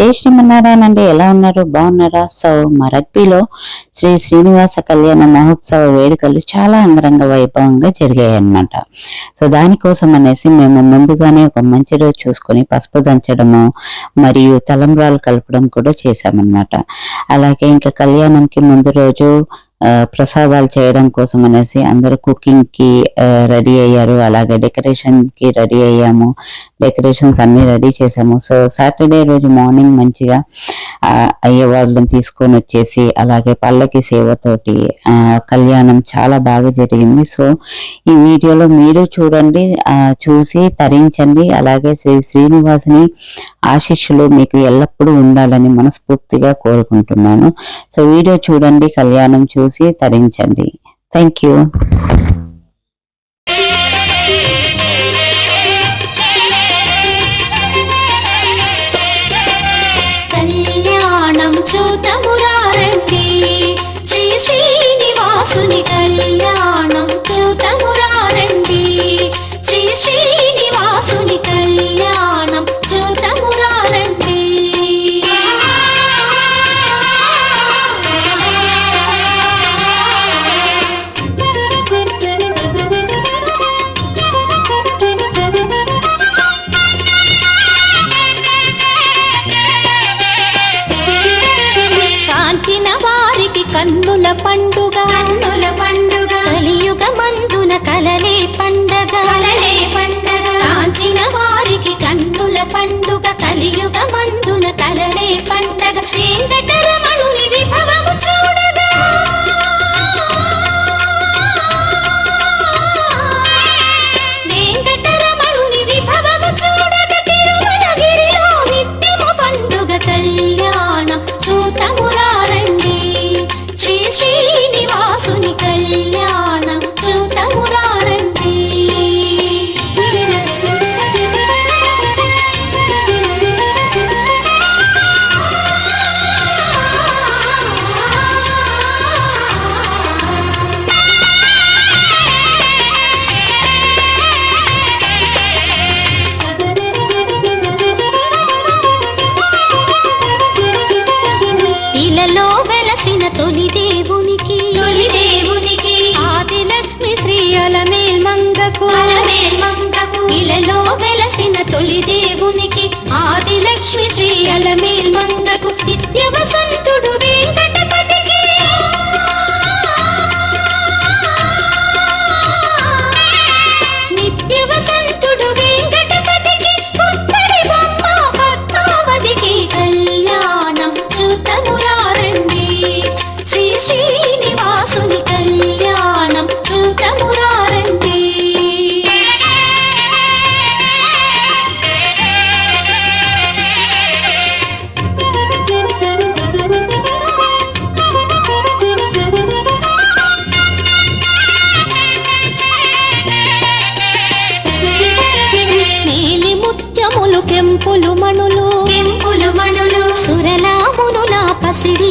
జై శ్రీమన్నారాయణ అండి ఎలా ఉన్నారు? బాగున్నారా? సో మా రగ్బీలో శ్రీ శ్రీనివాస కళ్యాణ మహోత్సవ వేడుకలు చాలా అంగరంగ వైభవంగా జరిగాయి అన్నమాట సో దానికోసం అనేసి మేము ముందుగానే ఒక మంచి రోజు చూసుకొని పసుపు దంచడము మరియు తలంబ్రాలు కలపడం కూడా చేశామన్నమాట. అలాగే ఇంకా కళ్యాణంకి ముందు రోజు ప్రసాదాలు చేయడం కోసం అనేసి అందరూ కుకింగ్కి రెడీ అయ్యారు. అలాగే డెకరేషన్కి రెడీ అయ్యాము. డెకరేషన్స్ అన్ని రెడీ చేసాము. సో సాటర్డే రోజు మార్నింగ్ మంచిగా ఆ, అయ్యే వాళ్ళని తీసుకొని వచ్చేసి అలాగే పల్లకి సేవతోటి కళ్యాణం చాలా బాగా జరిగింది. సో ఈ వీడియోలో మీరు చూడండి చూసి తరించండి. అలాగే శ్రీ శ్రీనివాసుని ఆశీస్సులు మీకు ఎల్లప్పుడూ ఉండాలని మనస్ఫూర్తిగా కోరుకుంటున్నాను. సో వీడియో చూడండి కళ్యాణం చూసి తరించండి. థ్యాంక్ యూ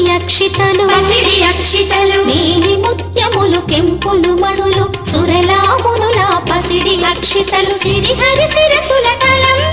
అక్షితలు పసిడి అక్షితలు. మేలి ముత్యములు కెంపులు మణులు సురలామునుల పసిడి అక్షితలు. సిరిహరి శిరసుల తలంబ్రాలుగా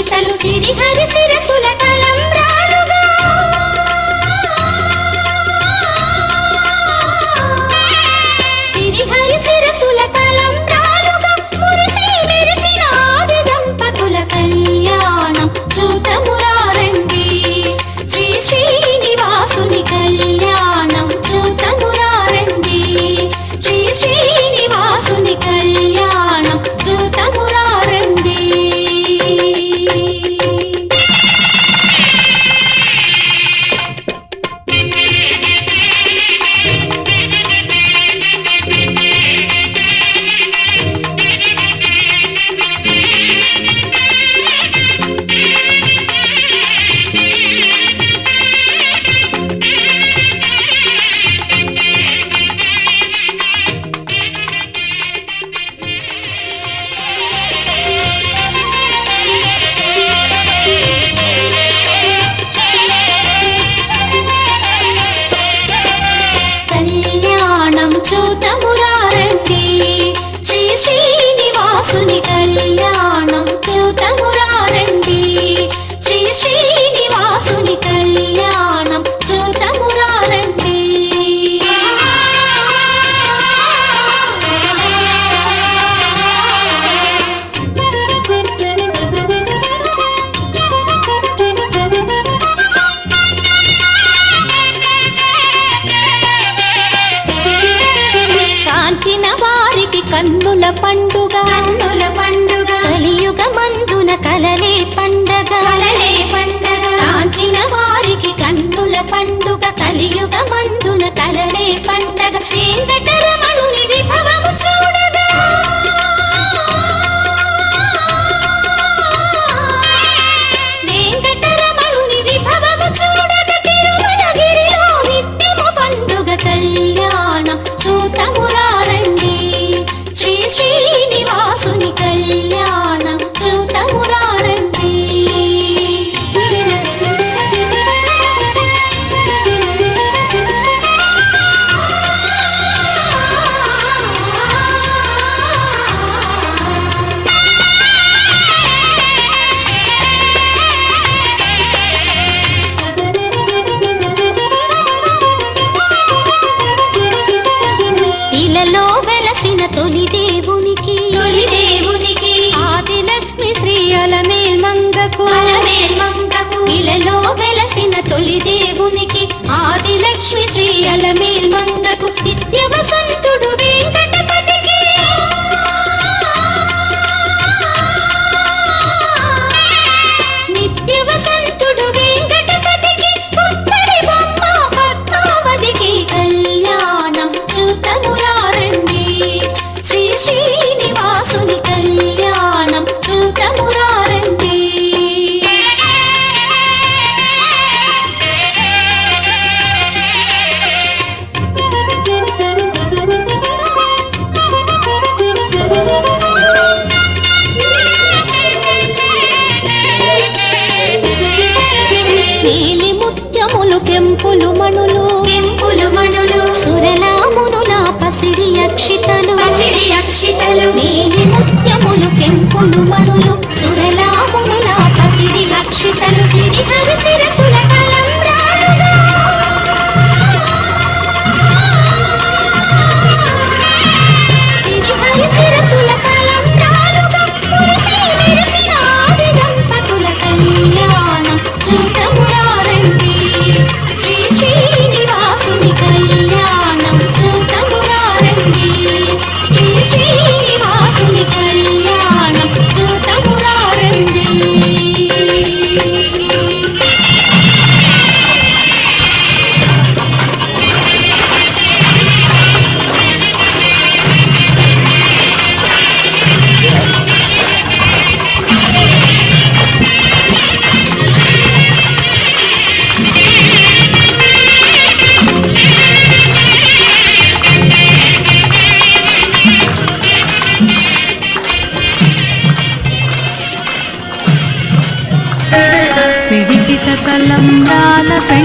పసిడి అక్షితలు శ్రీనివాసుని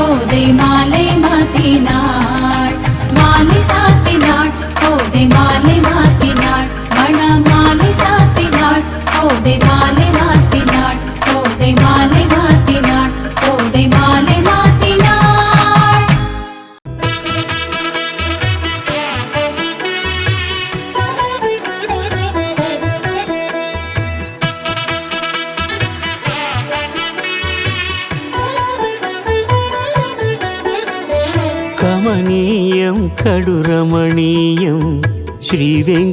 கோதை மாலை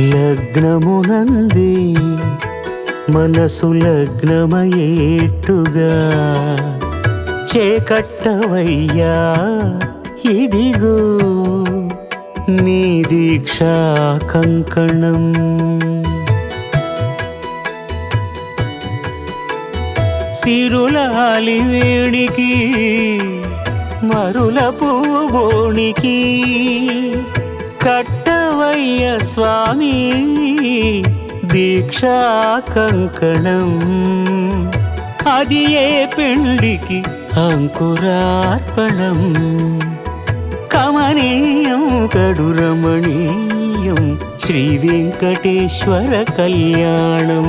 లగ్నమునంది మనసు లగ్నమయేట్టుగా చేకట్టవయ్యా ఇదిగో నీ దీక్షా కంకణం. సిరులాలి వేణికి మరుల పూబోనికి కట్టవయ్య స్వామి దీక్షా కంకణం. అది ఏ పెండికి అంకురార్పణం? కమనీయం కడురమణీయం శ్రీ వెంకటేశ్వర కళ్యాణం.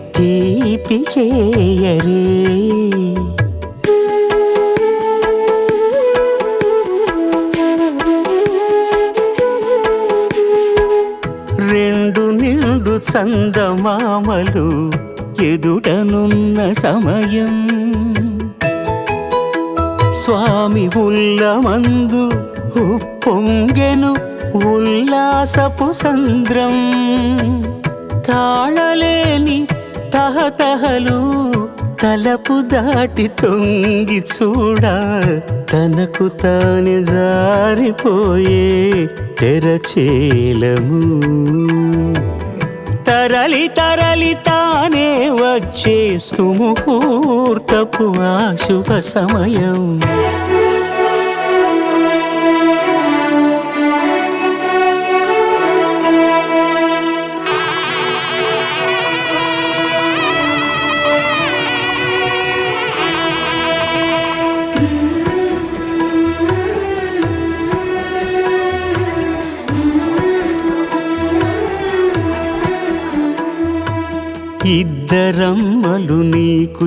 తీపి చేయరే. రెండు నిండు చందమామలు ఎదుటనున్న సమయం. స్వామి ఉల్లమందు ఉప్పొంగెను ఉల్లాసపు సంద్రం. తాళలేని తహతహలు తలపు దాటి తొంగి చూడ తనకు తాను జారిపోయే తెరచేలము తరలి తరలి తానే వచ్చే సుముహూర్తపు ఆ శుభ సమయం.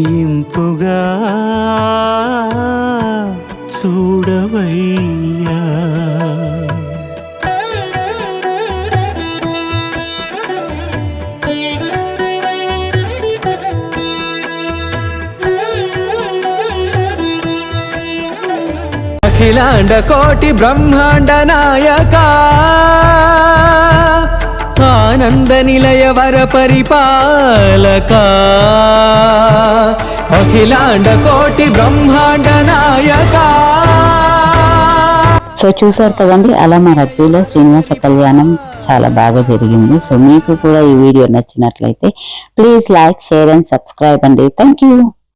ఇంపుగా చూడవయ్యా. అఖిలాండ కోటి బ్రహ్మాండ నాయకా. ఆనంద నిలయ వర పరిపాలక. అఖిలాండ కోటి బ్రహ్మాండ నాయక. సో చూసారు కదండి అలా మా రగ్బీలో శ్రీనివాస కళ్యాణం చాలా బాగా జరిగింది. సో మీకు కూడా ఈ వీడియో నచ్చినట్లయితే please like share and subscribe అండి. Thank you.